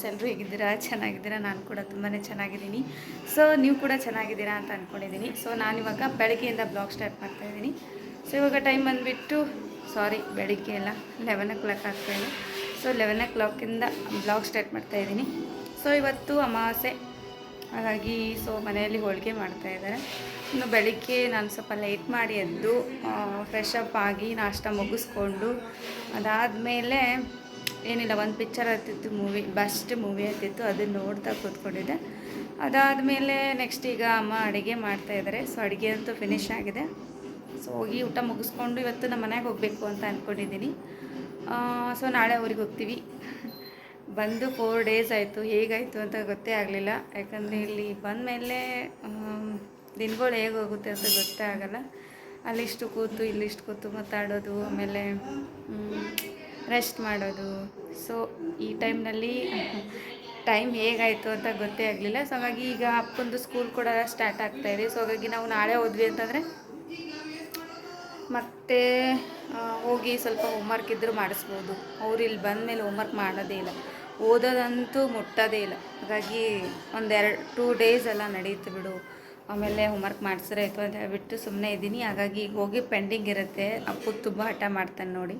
Friends ಎಲ್ಲರೂ ಹೇಗಿದ್ದೀರಾ? ಚೆನ್ನಾಗಿದ್ದೀರಾ? ನಾನು ಕೂಡ ತುಂಬಾ ಚೆನ್ನಾಗಿದ್ದೀನಿ. ಸೊ ನೀವು ಕೂಡ ಚೆನ್ನಾಗಿದ್ದೀರಾ ಅಂತ ಅಂದ್ಕೊಂಡಿದ್ದೀನಿ ಸೊ ನಾನಿವಾಗ ಬೆಳಗ್ಗೆಯಿಂದ ಬ್ಲಾಗ್ ಸ್ಟಾರ್ಟ್ ಮಾಡ್ತಾ ಇದ್ದೀನಿ. ಸೊ ಇವಾಗ ಟೈಮ್ ಬಂದುಬಿಟ್ಟು ಸಾರಿ ಬೆಳಿಗ್ಗೆ ಎಲ್ಲ ಲೆವೆನ್ ಓ ಕ್ಲಾಕ್ ಆಗ್ತಾಯಿದೆ ಸೊ ಲೆವೆನ್ ಓ ಕ್ಲಾಕಿಂದ ಬ್ಲಾಗ್ ಸ್ಟಾರ್ಟ್ ಮಾಡ್ತಾ ಇದ್ದೀನಿ. ಸೊ ಇವತ್ತು ಅಮಾವಾಸ್ಯೆ. ಹಾಗಾಗಿ ಸೊ ಮನೆಯಲ್ಲಿ ಹೋಳಿಗೆ ಮಾಡ್ತಾ ಇದ್ದಾರೆ. ಇನ್ನು ಬೆಳಿಗ್ಗೆ ನಾನು ಸ್ವಲ್ಪ ಲೇಟ್ ಮಾಡಿ ಎದ್ದು ಫ್ರೆಶ್ ಅಪ್ ಆಗಿ ನಾಷ್ಟ ಮುಗಿಸ್ಕೊಂಡು, ಅದಾದಮೇಲೆ ಏನಿಲ್ಲ, ಒಂದು ಪಿಕ್ಚರ್ ಆಗ್ತಿತ್ತು ಮೂವಿ ಬೆಸ್ಟ್ ಮೂವಿ ಆಗ್ತಿತ್ತು ಅದನ್ನು ನೋಡ್ತಾ ಕೂತ್ಕೊಂಡಿದ್ದೆ. ಅದಾದಮೇಲೆ ನೆಕ್ಸ್ಟ್ ಈಗ ಅಮ್ಮ ಅಡುಗೆ ಮಾಡ್ತಾ ಇದ್ದಾರೆ ಸೊ ಅಡುಗೆ ಅಂತೂ ಫಿನಿಶ್ ಆಗಿದೆ. ಸೊ ಹೋಗಿ ಊಟ ಮುಗಿಸ್ಕೊಂಡು ಇವತ್ತು ನಮ್ಮ ಮನೆಗೆ ಹೋಗಬೇಕು ಅಂತ ಅಂದ್ಕೊಂಡಿದ್ದೀನಿ ಸೊ ನಾಳೆ ಅವ್ರಿಗೆ ಹೋಗ್ತೀವಿ. ಬಂದು ಫೋರ್ ಡೇಸ್ ಆಯಿತು, ಹೇಗಾಯಿತು ಅಂತ ಗೊತ್ತೇ ಆಗಲಿಲ್ಲ. ಯಾಕಂದರೆ ಇಲ್ಲಿ ಬಂದ ಮೇಲೆ ದಿನಗಳು ಹೇಗೆ ಹೋಗುತ್ತೆ ಅಂತ ಗೊತ್ತೇ ಆಗಲ್ಲ. ಅಲ್ಲಿಷ್ಟು ಕೂತು ಇಲ್ಲಿಷ್ಟು ಕೂತು ಮಾತಾಡೋದು, ಆಮೇಲೆ ರೆಸ್ಟ್ ಮಾಡೋದು. ಸೊ ಈ ಟೈಮ್ನಲ್ಲಿ ಟೈಮ್ ಹೇಗಾಯಿತು ಅಂತ ಗೊತ್ತೇ ಆಗಲಿಲ್ಲ. ಸೊ ಹಾಗಾಗಿ ಈಗ ಅಪ್ಪಂದು ಸ್ಕೂಲ್ ಕೂಡ ಸ್ಟಾರ್ಟ್ ಆಗ್ತಾಯಿದೆ ಸೊ ಹಾಗಾಗಿ ನಾವು ನಾಳೆ ಹೋದ್ವಿ ಅಂತಂದರೆ ಮತ್ತೆ ಹೋಗಿ ಸ್ವಲ್ಪ ಹೋಮ್ವರ್ಕ್ ಇದ್ದರೂ ಮಾಡಿಸ್ಬೋದು. ಅವ್ರು ಇಲ್ಲಿ ಬಂದ ಮೇಲೆ ಹೋಮ್ವರ್ಕ್ ಮಾಡೋದೇ ಇಲ್ಲ. ಓದೋದಂತೂ ಮುಟ್ಟೋದೇ ಇಲ್ಲ. ಹಾಗಾಗಿ ಒಂದೆರಡು ಟೂ ಡೇಸ್ ಎಲ್ಲ ನಡೀತು ಬಿಡು. ಆಮೇಲೆ ಹೋಮ್ವರ್ಕ್ ಮಾಡಿಸ್ರೆ ಆಯಿತು ಅಂತ ಹೇಳಿಬಿಟ್ಟು ಸುಮ್ಮನೆ ಇದ್ದೀನಿ. ಹಾಗಾಗಿ ಹೋಗಿ ಪೆಂಡಿಂಗ್ ಇರುತ್ತೆ. ಅಪ್ಪು ತುಂಬ ಹಠ ಮಾಡ್ತಾನೆ ನೋಡಿ.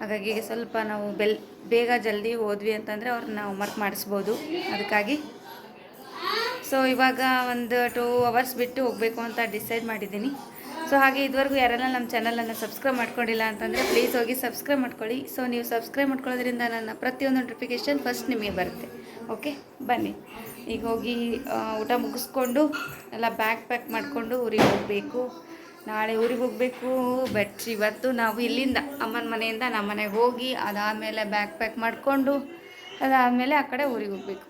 ಹಾಗಾಗಿ ಸ್ವಲ್ಪ ನಾವು ಬೆಲ್ ಬೇಗ ಜಲ್ದಿ ಹೋದ್ವಿ ಅಂತಂದರೆ ಅವ್ರನ್ನ ಹೋಮ್ವರ್ಕ್ ಮಾಡಿಸ್ಬೋದು. ಅದಕ್ಕಾಗಿ. ಸೊ ಇವಾಗ ಒಂದು ಟೂ ಅವರ್ಸ್ ಬಿಟ್ಟು ಹೋಗಬೇಕು ಅಂತ ಡಿಸೈಡ್ ಮಾಡಿದ್ದೀನಿ. ಸೊ ಹಾಗೆ ಇದುವರೆಗೂ ಯಾರೆಲ್ಲ ನಮ್ಮ ಚಾನಲನ್ನು ಸಬ್ಸ್ಕ್ರೈಬ್ ಮಾಡ್ಕೊಂಡಿಲ್ಲ ಅಂತಂದರೆ ಪ್ಲೀಸ್ ಹೋಗಿ ಸಬ್ಸ್ಕ್ರೈಬ್ ಮಾಡ್ಕೊಳ್ಳಿ. ಸೊ ನೀವು ಸಬ್ಸ್ಕ್ರೈಬ್ ಮಾಡ್ಕೊಳ್ಳೋದ್ರಿಂದ ನನ್ನ ಪ್ರತಿಯೊಂದು ನೋಟಿಫಿಕೇಷನ್ ಫಸ್ಟ್ ನಿಮಗೆ ಬರುತ್ತೆ. ಓಕೆ ಬನ್ನಿ. ಈಗ ಹೋಗಿ ಊಟ ಮುಗಿಸ್ಕೊಂಡು, ಎಲ್ಲ ಬ್ಯಾಗ್ ಪ್ಯಾಕ್ ಮಾಡಿಕೊಂಡು ಊರಿಗೆ ಹೋಗಬೇಕು. ನಾಳೆ ಊರಿಗೆ ಹೋಗಬೇಕು. ಬಟ್ ಇವತ್ತು ನಾವು ಇಲ್ಲಿಂದ, ಅಮ್ಮನ ಮನೆಯಿಂದ ನಮ್ಮ ಮನೆಗೆ ಹೋಗಿ, ಅದಾದಮೇಲೆ ಬ್ಯಾಗ್ ಪ್ಯಾಕ್ ಮಾಡಿಕೊಂಡು, ಅದಾದಮೇಲೆ ಆ ಕಡೆ ಊರಿಗೆ ಹೋಗಬೇಕು.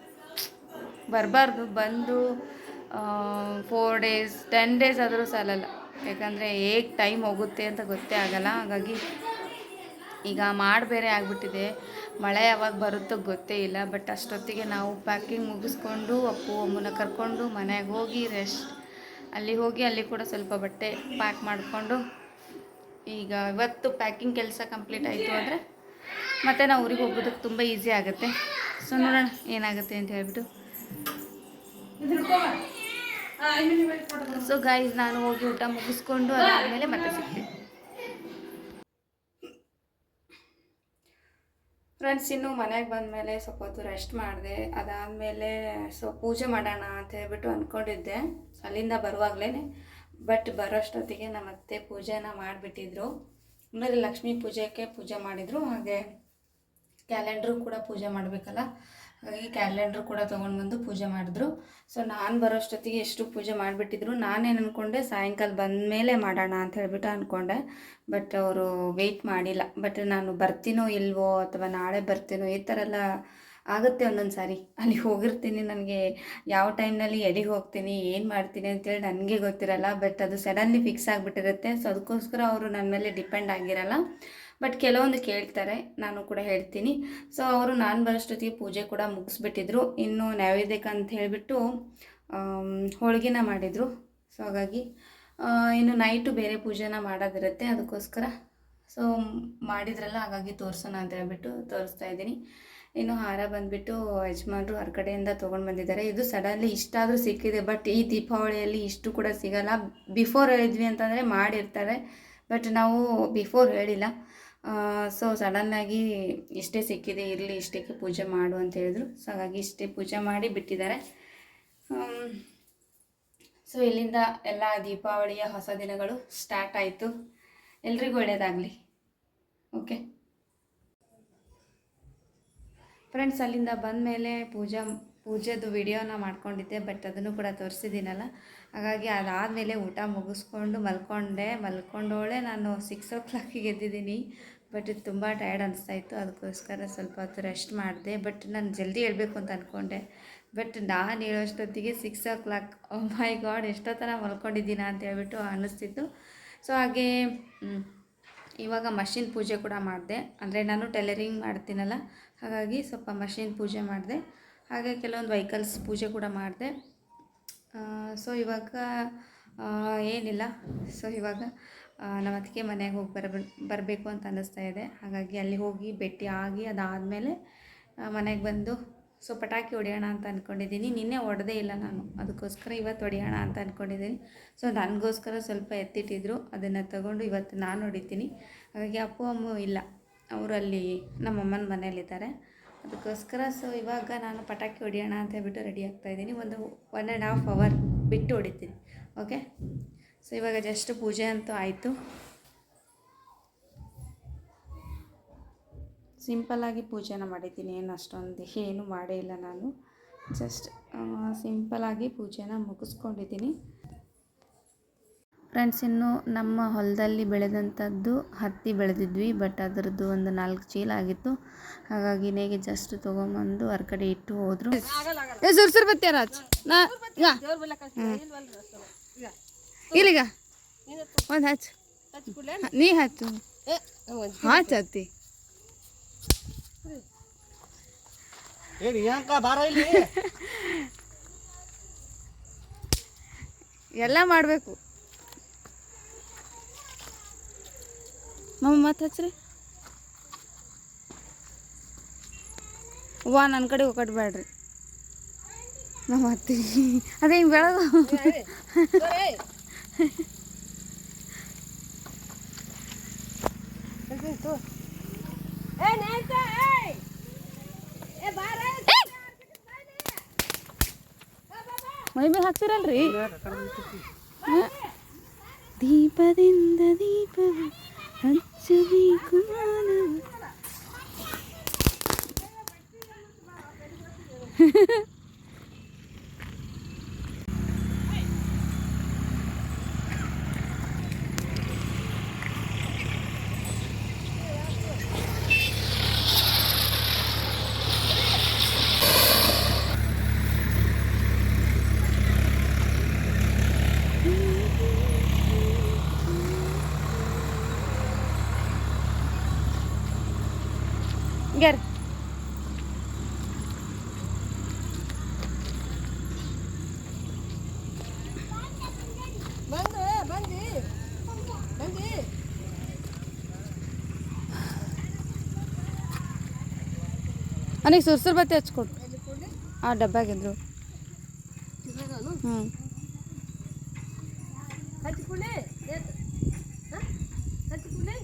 ಬರಬಾರ್ದು, ಬಂದು ಫೋರ್ ಡೇಸ್ ಟೆನ್ ಡೇಸ್ ಆದರೂ ಸಾಲಲ್ಲ. ಯಾಕಂದರೆ ಹೇಗೆ ಟೈಮ್ ಹೋಗುತ್ತೆ ಅಂತ ಗೊತ್ತೇ ಆಗಲ್ಲ. ಹಾಗಾಗಿ ಈಗ ಮಾಡಿ ಬೇರೆ ಆಗಿಬಿಟ್ಟಿದೆ. ಮಳೆ ಯಾವಾಗ ಬರುತ್ತೋ ಗೊತ್ತೇ ಇಲ್ಲ. ಬಟ್ ಅಷ್ಟೊತ್ತಿಗೆ ನಾವು ಪ್ಯಾಕಿಂಗ್ ಮುಗಿಸ್ಕೊಂಡು, ಅಪ್ಪು ಅಮ್ಮನ ಕರ್ಕೊಂಡು ಮನೆಗೆ ಹೋಗಿ ರೆಸ್ಟ್ ಅಲ್ಲಿ ಹೋಗಿ ಅಲ್ಲಿ ಕೂಡ ಸ್ವಲ್ಪ ಬಟ್ಟೆ ಪ್ಯಾಕ್ ಮಾಡಿಕೊಂಡು ಈಗ ಇವತ್ತು ಪ್ಯಾಕಿಂಗ್ ಕೆಲಸ ಕಂಪ್ಲೀಟ್ ಆಯಿತು ಅಂದರೆ ಮತ್ತೆ ನಾವು ಊರಿಗೆ ಹೋಗೋದಕ್ಕೆ ತುಂಬ ಈಸಿ ಆಗುತ್ತೆ. ಸೊ ನೋಡೋಣ ಏನಾಗುತ್ತೆ ಅಂತ ಹೇಳ್ಬಿಟ್ಟು. ಸೊ ಗಾಯ್ಸ್ ನಾನು ಹೋಗಿ ಊಟ ಮುಗಿಸ್ಕೊಂಡು ಅದಾದಮೇಲೆ ಮತ್ತೆ ಸಿಗ್ತೀನಿ. ಫ್ರೆಂಡ್ಸ್ ಇನ್ನು ಮನೆಗೆ ಬಂದಮೇಲೆ ಸ್ವಲ್ಪ ಹೊತ್ತು ರೆಸ್ಟ್ ಮಾಡಿದೆ. ಅದಾದಮೇಲೆ ಸೊ ಪೂಜೆ ಮಾಡೋಣ ಅಂತ ಹೇಳ್ಬಿಟ್ಟು ಅಂದ್ಕೊಂಡಿದ್ದೆ ಅಲ್ಲಿಂದ ಬರುವಾಗಲೇ ಬಟ್ ಬರೋಷ್ಟೊತ್ತಿಗೆ ನಮ್ಮ ಅತ್ತೆ ಪೂಜೆನ ಮಾಡಿಬಿಟ್ಟಿದ್ರು. ಆಮೇಲೆ ಲಕ್ಷ್ಮೀ ಪೂಜೆಗೆ ಪೂಜೆ ಮಾಡಿದರು. ಹಾಗೆ ಕ್ಯಾಲೆಂಡ್ರು ಕೂಡ ಪೂಜೆ ಮಾಡಬೇಕಲ್ಲ. ಹಾಗಾಗಿ ಕ್ಯಾಲೆಂಡ್ರು ಕೂಡ ತೊಗೊಂಡು ಬಂದು ಪೂಜೆ ಮಾಡಿದ್ರು. ಸೊ ನಾನು ಬರೋಷ್ಟೊತ್ತಿಗೆ ಎಷ್ಟು ಪೂಜೆ ಮಾಡಿಬಿಟ್ಟಿದ್ರು, ನಾನೇನು ಅಂದ್ಕೊಂಡೆ ಸಾಯಂಕಾಲ ಬಂದ ಮೇಲೆ ಮಾಡೋಣ ಅಂತ ಹೇಳಿಬಿಟ್ಟು ಅಂದ್ಕೊಂಡೆ ಬಟ್ ಅವರು ವೆಯ್ಟ್ ಮಾಡಿಲ್ಲ. ಬಟ್ ನಾನು ಬರ್ತೀನೋ ಇಲ್ವೋ ಅಥವಾ ನಾಳೆ ಬರ್ತೀನೋ, ಈ ಥರ ಎಲ್ಲ ಆಗುತ್ತೆ ಒಂದೊಂದು ಸಾರಿ. ಅಲ್ಲಿ ಹೋಗಿರ್ತೀನಿ ನನಗೆ, ಯಾವ ಟೈಮ್ನಲ್ಲಿ ಎಲ್ಲಿಗೆ ಹೋಗ್ತೀನಿ, ಏನು ಮಾಡ್ತೀನಿ ಅಂತೇಳಿ ನನಗೆ ಗೊತ್ತಿರಲ್ಲ. ಬಟ್ ಅದು ಸಡನ್ಲಿ ಫಿಕ್ಸ್ ಆಗಿಬಿಟ್ಟಿರುತ್ತೆ. ಸೊ ಅದಕ್ಕೋಸ್ಕರ ಅವರು ನನ್ನ ಮೇಲೆ ಡಿಪೆಂಡ್ ಆಗಿರಲ್ಲ. ಬಟ್ ಕೆಲವೊಂದು ಕೇಳ್ತಾರೆ, ನಾನು ಕೂಡ ಹೇಳ್ತೀನಿ. ಸೊ ಅವರು ನಾನು ಬರೋಷ್ಟೊತ್ತಿಗೆ ಪೂಜೆ ಕೂಡ ಮುಗಿಸ್ಬಿಟ್ಟಿದ್ರು. ಇನ್ನು ನೈವೇದ್ಯಕ್ಕೆ ಅಂತ ಹೇಳಿಬಿಟ್ಟು ಹೋಳಿಗೆನ ಮಾಡಿದರು. ಸೊ ಹಾಗಾಗಿ ಇನ್ನು ನೈಟು ಬೇರೆ ಪೂಜೆನ ಮಾಡೋದಿರುತ್ತೆ, ಅದಕ್ಕೋಸ್ಕರ. ಸೊ ಮಾಡಿದ್ರಲ್ಲ, ಹಾಗಾಗಿ ತೋರಿಸೋಣ ಅಂತ ಹೇಳ್ಬಿಟ್ಟು ತೋರಿಸ್ತಾ ಇದ್ದೀನಿ. ಇನ್ನು ಹಾರ ಬಂದುಬಿಟ್ಟು ಯಜಮಾನರು ಹೊರ ಕಡೆಯಿಂದ ತೊಗೊಂಡು ಬಂದಿದ್ದಾರೆ. ಇದು ಸಡನ್ಲಿ ಇಷ್ಟಾದರೂ ಸಿಕ್ಕಿದೆ ಬಟ್ ಈ ದೀಪಾವಳಿಯಲ್ಲಿ ಇಷ್ಟು ಕೂಡ ಸಿಗಲ್ಲ. ಬಿಫೋರ್ ಹೇಳಿದ್ವಿ ಅಂತಂದರೆ ಮಾಡಿರ್ತಾರೆ ಬಟ್ ನಾವು ಬಿಫೋರ್ ಹೇಳಿಲ್ಲ. ಸೊ ಸಡನ್ನಾಗಿ ಇಷ್ಟೇ ಸಿಕ್ಕಿದೆ, ಇರಲಿ, ಇಷ್ಟಕ್ಕೆ ಪೂಜೆ ಮಾಡು ಅಂತ ಹೇಳಿದ್ರು. ಸೊ ಹಾಗಾಗಿ ಇಷ್ಟೇ ಪೂಜೆ ಮಾಡಿ ಬಿಟ್ಟಿದ್ದಾರೆ. ಸೊ ಇಲ್ಲಿಂದ ಎಲ್ಲ ದೀಪಾವಳಿಯ ಹೊಸ ದಿನಗಳು ಸ್ಟಾರ್ಟ್ ಆಯಿತು. ಎಲ್ರಿಗೂ ಒಳ್ಳೆಯದಾಗಲಿ ಓಕೆ ಫ್ರೆಂಡ್ಸ್ ಅಲ್ಲಿಂದ ಬಂದ ಮೇಲೆ ಪೂಜಾ, ಪೂಜೆದು ವಿಡಿಯೋನ ಮಾಡ್ಕೊಂಡಿದ್ದೆ ಬಟ್ ಅದನ್ನು ಕೂಡ ತೋರಿಸಿದ್ದೀನಲ್ಲ. ಹಾಗಾಗಿ ಅದಾದಮೇಲೆ ಊಟ ಮುಗಿಸ್ಕೊಂಡು ಮಲ್ಕೊಂಡೆ. ಮಲ್ಕೊಂಡೋಳೆ ನಾನು ಸಿಕ್ಸ್ ಓ ಕ್ಲಾಕಿಗೆ ಎದ್ದಿದ್ದೀನಿ. ಬಟ್ ಇದು ತುಂಬ ಟಯರ್ಡ್ ಅನಿಸ್ತಾ ಇತ್ತು. ಅದಕ್ಕೋಸ್ಕರ ಸ್ವಲ್ಪ ಹೊತ್ತು ರೆಸ್ಟ್ ಮಾಡಿದೆ. ಬಟ್ ನಾನು ಜಲ್ದಿ ಹೇಳಬೇಕು ಅಂತ ಅಂದ್ಕೊಂಡೆ ಬಟ್ ನಾನು ಹೇಳೋಷ್ಟೊತ್ತಿಗೆ six o'clock my God ಎಷ್ಟೊತ್ತನ ಮಲ್ಕೊಂಡಿದ್ದೀನ ಅಂತ ಹೇಳ್ಬಿಟ್ಟು ಅನ್ನಿಸ್ತಿತ್ತು ಸೊ ಹಾಗೆ ಇವಾಗ ಮಷಿನ್ ಪೂಜೆ ಕೂಡ ಮಾಡಿದೆ. ಅಂದರೆ ನಾನು ಟೈಲರಿಂಗ್ ಮಾಡ್ತೀನಲ್ಲ. ಹಾಗಾಗಿ ಸ್ವಲ್ಪ ಮಷಿನ್ ಪೂಜೆ ಮಾಡಿದೆ. ಹಾಗೆ ಕೆಲವೊಂದು ವೆಹಿಕಲ್ಸ್ ಪೂಜೆ ಕೂಡ ಮಾಡಿದೆ. ಸೊ ಇವಾಗ ಏನಿಲ್ಲ. ಸೊ ಇವಾಗ ನಮ್ಮ ಅದಕ್ಕೆ ಮನೆಗೆ ಹೋಗಿ ಬರ ಬರಬೇಕು ಅಂತ ಅನ್ನಿಸ್ತಾ ಇದೆ. ಹಾಗಾಗಿ ಅಲ್ಲಿ ಹೋಗಿ ಭೇಟಿ ಆಗಿ ಅದಾದಮೇಲೆ ಮನೆಗೆ ಬಂದು ಸೊ ಪಟಾಕಿ ಹೊಡೆಯೋಣ ಅಂತ ಅಂದ್ಕೊಂಡಿದ್ದೀನಿ ನಿನ್ನೆ ಹೊಡೆದೇ ಇಲ್ಲ ನಾನು. ಅದಕ್ಕೋಸ್ಕರ ಇವತ್ತು ಹೊಡೆಯೋಣ ಅಂತ ಅಂದ್ಕೊಂಡಿದ್ದೀನಿ ಸೊ ನನಗೋಸ್ಕರ ಸ್ವಲ್ಪ ಎತ್ತಿಟ್ಟಿದ್ರು. ಅದನ್ನು ತಗೊಂಡು ಇವತ್ತು ನಾನು ಹೊಡಿತೀನಿ. ಹಾಗಾಗಿ ಅಪ್ಪು, ಅಮ್ಮ ಇಲ್ಲ. ಅವರಲ್ಲಿ ನಮ್ಮಮ್ಮನ ಮನೇಲಿದ್ದಾರೆ. ಅದಕ್ಕೋಸ್ಕರ ಸೊ ಇವಾಗ ನಾನು ಪಟಾಕಿ ಹೊಡಿಯೋಣ ಅಂತ ಹೇಳ್ಬಿಟ್ಟು ರೆಡಿ ಆಗ್ತಾ ಇದ್ದೀನಿ. ಒಂದು ಒನ್ ಆ್ಯಂಡ್ ಹಾಫ್ ಅವರ್ ಬಿಟ್ಟು ಹೊಡಿತೀನಿ. ಓಕೆ ಸೊ ಇವಾಗ ಜಸ್ಟ್ ಪೂಜೆ ಅಂತೂ ಆಯಿತು. ಸಿಂಪಲ್ಲಾಗಿ ಪೂಜೆನ ಮಾಡಿದ್ದೀನಿ. ಏನು ಅಷ್ಟೊಂದು ಏನು ಮಾಡೇ ಇಲ್ಲ ನಾನು. ಜಸ್ಟ್ ಸಿಂಪಲ್ಲಾಗಿ ಪೂಜೆನ ಮುಗಿಸ್ಕೊಂಡಿದ್ದೀನಿ. ಫ್ರೆಂಡ್ಸ್ ಇನ್ನು ನಮ್ಮ ಹೊಲದಲ್ಲಿ ಬೆಳೆದಂಥದ್ದು ಹತ್ತಿ ಬೆಳೆದಿದ್ವಿ ಬಟ್ ಅದರದ್ದು ಒಂದು ನಾಲ್ಕು ಚೀಲ ಆಗಿತ್ತು. ಹಾಗಾಗಿ ನೇಗೆ ಜಸ್ಟ್ ತೊಗೊಂಬಂದು ಕಡೆ ಇಟ್ಟು ಹೋದರು. ಏ ಸುರ್ಸುರ್ ಬತ್ತಿ ರಾಜ್? ಇಲ್ಲಿಗ. ಒಂದು ಹಚ್. ನೀ ಹಚ್ಚು. ಹಾಚ್ ಹತ್ತಿ. ಎಲ್ಲ ಮಾಡಬೇಕು. ಮಮ್ಮ, ಮತ್ತೆ ಹಚ್ರಿ. ವಾ ನನ್ನ ಕಡೆ ಹೋಗಟ್ಬೇಡ್ರಿ ನಮ್ಮ ಅತ್ತಿ ಅದೇ ಹಿಂಗೆ ಬೆಳಗು ಮೈ ಮೇಲೆ ಹಾಕ್ತಿರಲ್ರಿ? ದೀಪದಿಂದ ದೀಪ ಹಚ್ಚಬೇಕು ಮಾನವ Gar. ಬಂದು ಬಂದಿ ಬಂದಿ ನನಗೆ ಸುರ್ಸುರ್ ಬತ್ತಿ ಹಚ್ಕೊಡು ಆ ಡಬ್ಬಾಗಿದ್ರು ಹ್ಞೂ ಹಚ್ಚಿ ಕುಳ್ಳಿ ಹಚ್ಚಿ ಕುಳ್ಳಿ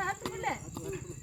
ಹತ್ತು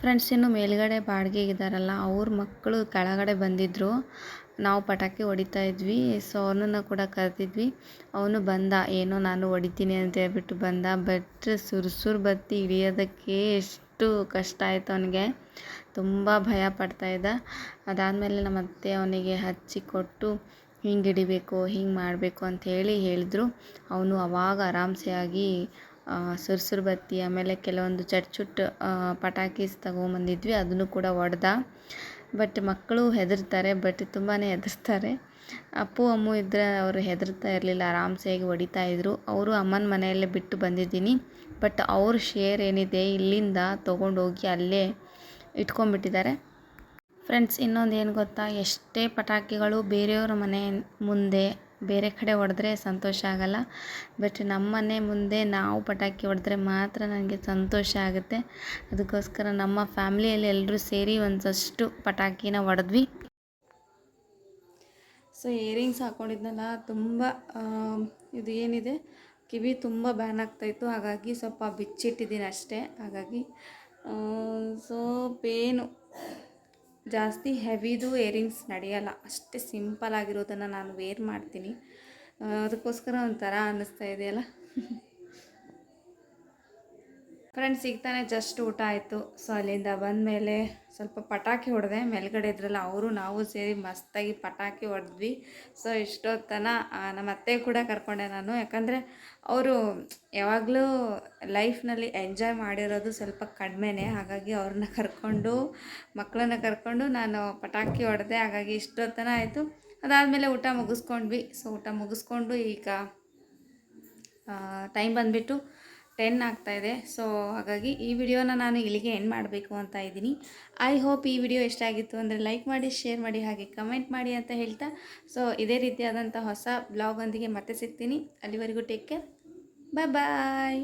ಫ್ರೆಂಡ್ಸ್, ಇನ್ನು ಮೇಲ್ಗಡೆ ಬಾಡಿಗೆ ಇದ್ದಾರಲ್ಲ ಅವ್ರ ಮಕ್ಕಳು ಕೆಳಗಡೆ ಬಂದಿದ್ರು. ನಾವು ಪಟಾಕಿ ಹೊಡಿತಾ ಇದ್ವಿ ಸೊ ಅವನನ್ನು ಕೂಡ ಕರೆದಿದ್ವಿ. ಅವನು ಬಂದ, ಏನೋ ನಾನು ಹೊಡಿತೀನಿ ಅಂತ ಹೇಳ್ಬಿಟ್ಟು ಬಂದ ಬಟ್ ಸುರ್ಸುರ್ ಬತ್ತಿ ಹಿಡಿಯೋದಕ್ಕೆ ಎಷ್ಟು ಕಷ್ಟ ಆಯಿತು ಅವನಿಗೆ. ತುಂಬ ಭಯ ಪಡ್ತಾ ಇದ್ದ. ಅದಾದಮೇಲೆ ನಮ್ಮ ಅತ್ತೆ ಅವನಿಗೆ ಹಚ್ಚಿ ಕೊಟ್ಟು, ಹಿಂಗೆ ಹಿಡಿಬೇಕು, ಹಿಂಗೆ ಮಾಡಬೇಕು ಅಂತ ಹೇಳಿ ಹೇಳಿದ್ರು. ಅವನು ಅವಾಗ ಆರಾಮ್ಸೆ ಸುರ್ಸುರ್ ಬತ್ತಿ, ಆಮೇಲೆ ಕೆಲವೊಂದು ಚಟ್ ಚುಟ್ ಪಟಾಕೀಸ್ ತಗೊಂಬಂದಿದ್ವಿ, ಅದನ್ನು ಕೂಡ ಹೊಡೆದ ಬಟ್ ಮಕ್ಕಳು ಹೆದರ್ತಾರೆ, ಬಟ್ ತುಂಬಾ ಹೆದರ್ತಾರೆ. ಅಪ್ಪು, ಅಮ್ಮು ಇದ್ದರೆ ಅವರು ಹೆದರ್ತಾ ಇರಲಿಲ್ಲ, ಆರಾಮ್ಸೆಯಾಗಿ ಹೊಡಿತಾ ಇದ್ದರು ಅವರು ಅಮ್ಮನ ಮನೆಯಲ್ಲೇ ಬಿಟ್ಟು ಬಂದಿದ್ದೀನಿ. ಬಟ್ ಅವ್ರ ಶೇರ್ ಏನಿದೆ, ಇಲ್ಲಿಂದ ತೊಗೊಂಡೋಗಿ ಅಲ್ಲೇ ಇಟ್ಕೊಂಡ್ಬಿಟ್ಟಿದ್ದಾರೆ. ಫ್ರೆಂಡ್ಸ್ ಇನ್ನೊಂದು ಏನು ಗೊತ್ತಾ? ಎಷ್ಟೇ ಪಟಾಕಿಗಳು ಬೇರೆಯವ್ರ ಮನೆ ಮುಂದೆ ಬೇರೆ ಕಡೆ ಹೊಡೆದ್ರೆ ಸಂತೋಷ ಆಗಲ್ಲ. ಬಟ್ ನಮ್ಮನೆ ಮುಂದೆ ನಾವು ಪಟಾಕಿ ಹೊಡೆದ್ರೆ ಮಾತ್ರ ನನಗೆ ಸಂತೋಷ ಆಗುತ್ತೆ. ಅದಕ್ಕೋಸ್ಕರ ನಮ್ಮ ಫ್ಯಾಮ್ಲಿಯಲ್ಲಿ ಎಲ್ಲರೂ ಸೇರಿ ಒಂದಷ್ಟು ಪಟಾಕಿನ ಹೊಡೆದ್ವಿ. ಸೊ ಇಯರಿಂಗ್ಸ್ ಹಾಕ್ಕೊಂಡಿದ್ನಲ್ಲ ತುಂಬ ಇದು ಏನಿದೆ, ಕಿವಿ ತುಂಬ ಬ್ಯಾನ್ ಆಗ್ತಾಯಿತ್ತು ಹಾಗಾಗಿ ಸ್ವಲ್ಪ ಬಿಚ್ಚಿಟ್ಟಿದ್ದೀನಿ ಅಷ್ಟೇ. ಹಾಗಾಗಿ ಸೊ ಪೇನು ಜಾಸ್ತಿ ಹೆವಿದು ಏರಿಂಗ್ಸ್ ನಡೆಯಲ್ಲ. ಅಷ್ಟೇ ಸಿಂಪಲ್ ಆಗಿರೋದನ್ನು ನಾನು ವೇರ್ ಮಾಡ್ತೀನಿ. ಅದಕ್ಕೋಸ್ಕರ ಒಂಥರ ಅನ್ನಿಸ್ತಾ ಇದೆಯಲ್ಲ? ಫ್ರೆಂಡ್ಸ್ ಈಗ ತಾನೇ ಜಸ್ಟ್ ಊಟ ಆಯಿತು. ಸೊ ಅಲ್ಲಿಂದ ಬಂದಮೇಲೆ ಸ್ವಲ್ಪ ಪಟಾಕಿ ಹೊಡೆದೆ. ಮೇಲ್ಗಡೆ ಇದ್ರಲ್ಲ ಅವರು, ನಾವು ಸೇರಿ ಮಸ್ತಾಗಿ ಪಟಾಕಿ ಹೊಡೆದ್ವಿ. ಸೊ ಇಷ್ಟೊತ್ತನ ನಮ್ಮ ಅತ್ತೆ ಕೂಡ ಕರ್ಕೊಂಡೆ ನಾನು. ಯಾಕಂದರೆ ಅವರು ಯಾವಾಗಲೂ ಲೈಫ್ನಲ್ಲಿ ಎಂಜಾಯ್ ಮಾಡಿರೋದು ಸ್ವಲ್ಪ ಕಡಿಮೆನೇ. ಹಾಗಾಗಿ ಅವ್ರನ್ನ ಕರ್ಕೊಂಡು ಮಕ್ಕಳನ್ನ ಕರ್ಕೊಂಡು ನಾನು ಪಟಾಕಿ ಹೊಡೆದೆ. ಹಾಗಾಗಿ ಇಷ್ಟೊತ್ತನ ಆಯಿತು. ಅದಾದಮೇಲೆ ಊಟ ಮುಗಿಸ್ಕೊಂಡ್ವಿ. ಸೊ ಊಟ ಮುಗಿಸ್ಕೊಂಡು ಈಗ ಟೈಮ್ ಬಂದುಬಿಟ್ಟು ಟೆನ್ ಇದೆ. ಸೊ ಹಾಗಾಗಿ ಈ ವಿಡಿಯೋನ ನಾನು ಇಲ್ಲಿಗೆ ಎಂಡ್ ಮಾಡಬೇಕು ಅಂತ ಇದ್ದೀನಿ. ಐ ಹೋಪ್ ಈ ವಿಡಿಯೋ ಇಷ್ಟ ಆಗಿತ್ತು ಅಂದರೆ ಲೈಕ್ ಮಾಡಿ ಶೇರ್ ಮಾಡಿ, ಹಾಗೆ ಕಮೆಂಟ್ ಮಾಡಿ ಅಂತ ಹೇಳ್ತಾ. ಸೊ ಇದೇ ರೀತಿಯಾದಂಥ ಹೊಸ ಬ್ಲಾಗೊಂದಿಗೆ ಮತ್ತೆ ಸಿಗ್ತೀನಿ. ಅಲ್ಲಿವರೆಗೂ ಟೇಕ್ ಕೇರ್ ಬಾಯ್ ಬಾಯ್